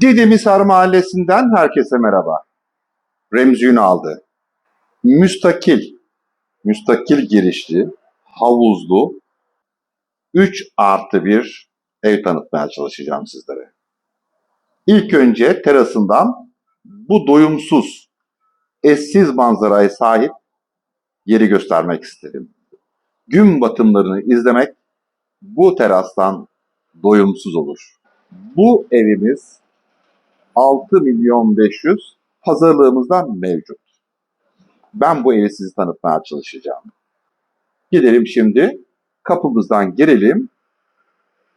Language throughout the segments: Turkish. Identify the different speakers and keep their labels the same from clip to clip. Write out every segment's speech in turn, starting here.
Speaker 1: Didimhisar Mahallesi'nden herkese merhaba. Remzi Ünal'dı. Müstakil, müstakil girişli, havuzlu, 3 artı 1 ev tanıtmaya çalışacağım sizlere. İlk önce terasından bu doyumsuz, eşsiz manzaraya sahip yeri göstermek istedim. Gün batımlarını izlemek bu terastan doyumsuz olur. Bu evimiz 6 milyon 500 pazarlığımızda mevcut. Ben bu evi sizi tanıtmaya çalışacağım. Gidelim şimdi kapımızdan girelim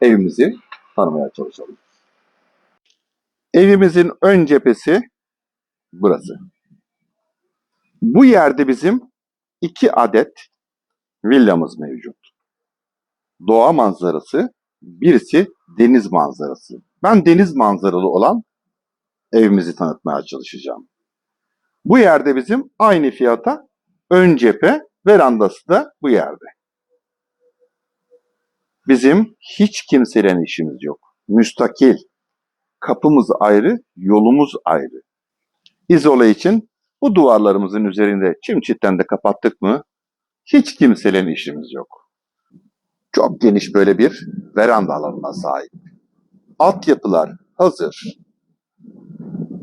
Speaker 1: evimizi tanımaya çalışalım. Evimizin ön cephesi burası. Bu yerde bizim iki adet villamız mevcut. Doğa manzarası, birisi deniz manzarası. Ben deniz manzaralı olan evimizi tanıtmaya çalışacağım. Bu yerde bizim aynı fiyata ön cephe verandası da bu yerde. Bizim hiç kimseyle işimiz yok. Müstakil. Kapımız ayrı, yolumuz ayrı. İzole için bu duvarlarımızın üzerinde çim çitten de kapattık mı hiç kimseyle işimiz yok. Çok geniş böyle bir veranda alanına sahip. Altyapılar hazır.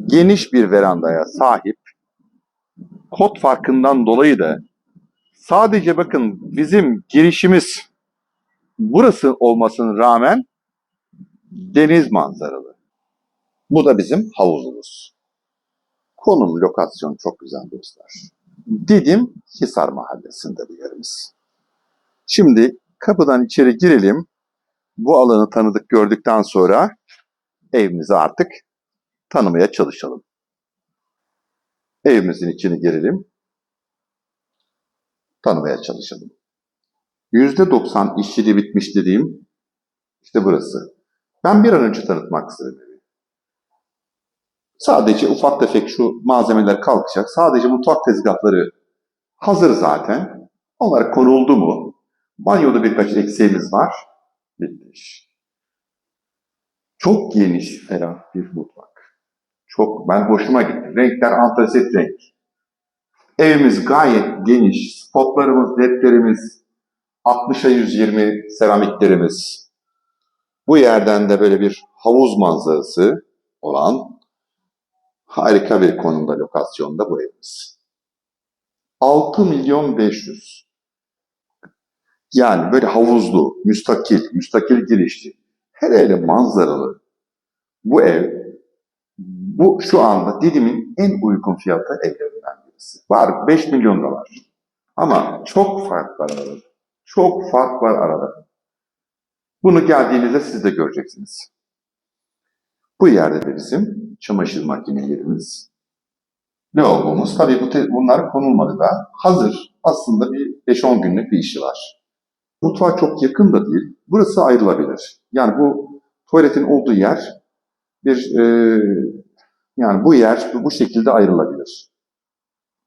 Speaker 1: Geniş bir verandaya sahip. Kod farkından dolayı da sadece bakın bizim girişimiz burası olmasına rağmen deniz manzaralı. Bu da bizim havuzumuz. Konum, lokasyon çok güzel dostlar. Didim Hisar Mahallesi'nde bu yerimiz. Şimdi kapıdan içeri girelim. Bu alanı tanıdık gördükten sonra evimizi artık tanımaya çalışalım. Evimizin içini girelim. Tanımaya çalışalım. %90 işçiliği bitmiş dediğim işte burası. Ben bir an önce tanıtmak istedim. Sadece ufak tefek şu malzemeler kalkacak. Sadece mutfak tezgahları hazır zaten. Onlar konuldu mu? Banyoda birkaç eksiğimiz var. Bitti iş. Çok geniş, ferah bir mutfak. Çok, ben hoşuma gitti. Renkler antrasit renk. Evimiz gayet geniş. Spotlarımız, ledlerimiz, 60'a 120 seramiklerimiz. Bu yerden de böyle bir havuz manzarası olan harika bir konumda, lokasyonda bu evimiz. 6 milyon 500. Yani böyle havuzlu, müstakil, müstakil girişli, her ele manzaralı bu ev, bu şu anda Didim'in en uygun fiyatı evlerinden birisi. Var 5 milyon dolar. Ama çok fark var arada. Çok fark var arada. Bunu geldiğinizde siz de göreceksiniz. Bu yerde de bizim çamaşır makinelerimiz, lavabomuz. Tabii bu bunlar konulmadı da hazır. Aslında bir 5-10 günlük bir işi var. Mutfağa çok yakın da değil. Burası ayrılabilir. Yani bu tuvaletin olduğu yer bir e, yani bu yer bu şekilde ayrılabilir.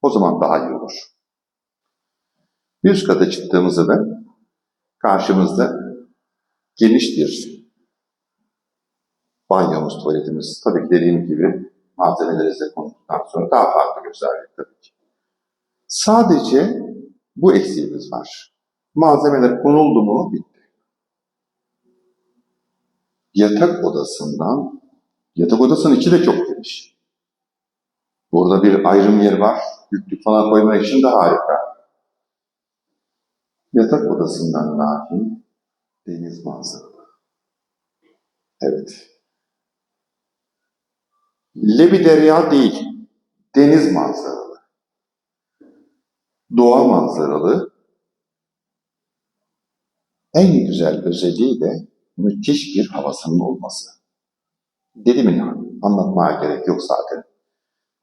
Speaker 1: O zaman daha iyi olur. Üst kata çıktığımızda da karşımızda geniş bir banyomuz, tuvaletimiz. Tabii ki dediğim gibi malzemelerinize konuştuktan sonra daha farklı gösterecek tabii ki. Sadece bu eksiğimiz var. Malzemeler konuldu mu bitti. Yatak odasından, yatak odasının içi de çok geniş. Burada bir ayrım yeri var. Yüklük falan koymak için de harika. Yatak odasından dahi deniz manzaralı. Evet. Lebi derya değil, deniz manzaralı. Doğa manzaralı. En güzel özelliği de müthiş bir havasının olması. Dediğimin anlatmaya gerek yok zaten.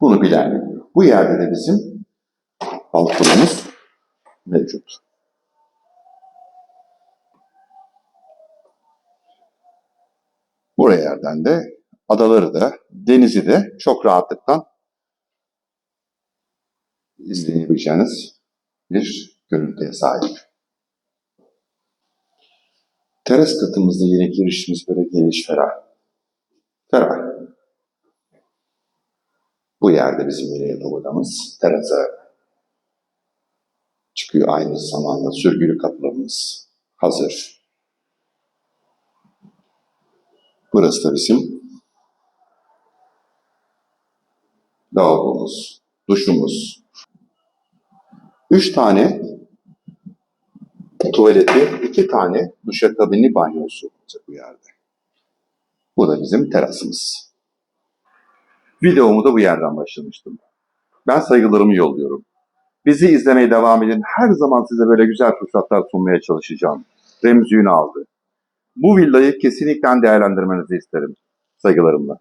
Speaker 1: Bunu bilen. Bu yerde de bizim balkonumuz mevcut. Buraya yerden de adaları da, denizi de çok rahatlıkla izleyebileceğiniz bir görüntüye sahip. Teras katımızda yine girişimiz böyle geniş, ferah. Ferah. Bu yerde bizim yatak odamız. Terasa çıkıyor aynı zamanda sürgülü kapılarımız hazır. Burası da bizim lavabomuz, duşumuz. Üç tane tuvaleti, iki tane duşakabinli banyosu olacak bu yerde. Bu da bizim terasımız. Videomu da bu yerden başlamıştım. Ben saygılarımı yolluyorum. Bizi izlemeye devam edin. Her zaman size böyle güzel fırsatlar sunmaya çalışacağım. Remzi Ünal'dı. Bu villayı kesinlikle değerlendirmenizi isterim. Saygılarımla.